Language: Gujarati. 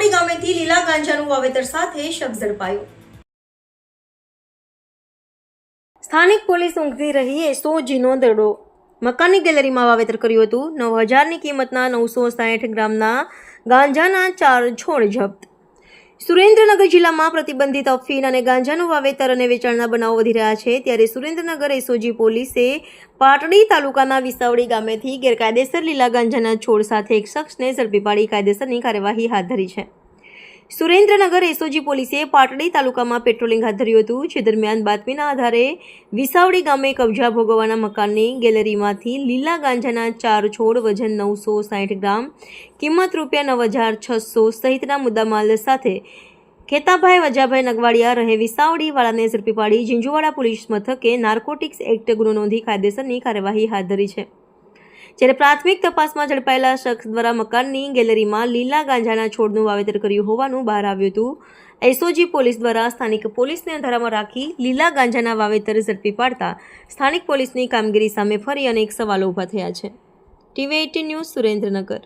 વિસાવડી ગામેથી લીલા ગાંજાનું વાવેતર સાથે શબ ઝડપાયો. સ્થાનિક પોલીસ ઊંઘતી રહીએ સો જીનો દડો. મકાનની ગેલેરીમાં વાવેતર કર્યું હતું. નવ હજારની કિંમતના નવસો સાઠ ગ્રામના ગાંજાના ચાર છોડ જપ્ત. સુરેન્દ્રનગર જિલ્લામાં પ્રતિબંધિત અફીણ અને ગાંજાનું વાવેતર અને વેચાણના બનાવો વધી રહ્યા છે. ત્યારે સુરેન્દ્રનગર એસઓજી પોલીસે પાટડી તાલુકાના વિસાવડી ગામેથી ગેરકાયદેસર લીલા ગાંજાના છોડ સાથે એક શખ્સને ઝડપી પાડી કાયદેસરની કાર્યવાહી હાથ ધરી છે. સુરેન્દ્રનગર એસઓજી પોલીસે પાટડી તાલુકામાં પેટ્રોલિંગ હાથ ધર્યું હતું. જે દરમિયાન બાતમીના આધારે વિસાવડી ગામે કબજા ભોગવવાના મકાનની ગેલેરીમાંથી લીલા ગાંજાના ચાર છોડ વજન નવસો સાઠ ગ્રામ, કિંમત રૂપિયા નવ હજાર છસો સહિતના મુદ્દામાલ સાથે ખેતાભાઈ વજાભાઈ નગવાડિયા રહે વિસાવડીવાળાને ઝડપી પાડી ઝીંઝુવાડા પોલીસ મથકે નાર્કોટિક્સ એક્ટ ગુનો નોંધી કાયદેસરની કાર્યવાહી હાથ ધરી છે. જ્યારે પ્રાથમિક તપાસમાં ઝડપાયેલા શખ્સ દ્વારા મકાનની ગેલેરીમાં લીલા ગાંજાના છોડનું વાવેતર કર્યું હોવાનું બહાર આવ્યું હતું. એસઓજી પોલીસ દ્વારા સ્થાનિક પોલીસને અંધારામાં રાખી લીલા ગાંજાના વાવેતર ઝડપી પાડતા સ્થાનિક પોલીસની કામગીરી સામે ફરી અનેક સવાલો ઊભા થયા છે. TV eighteen news Surendranagar.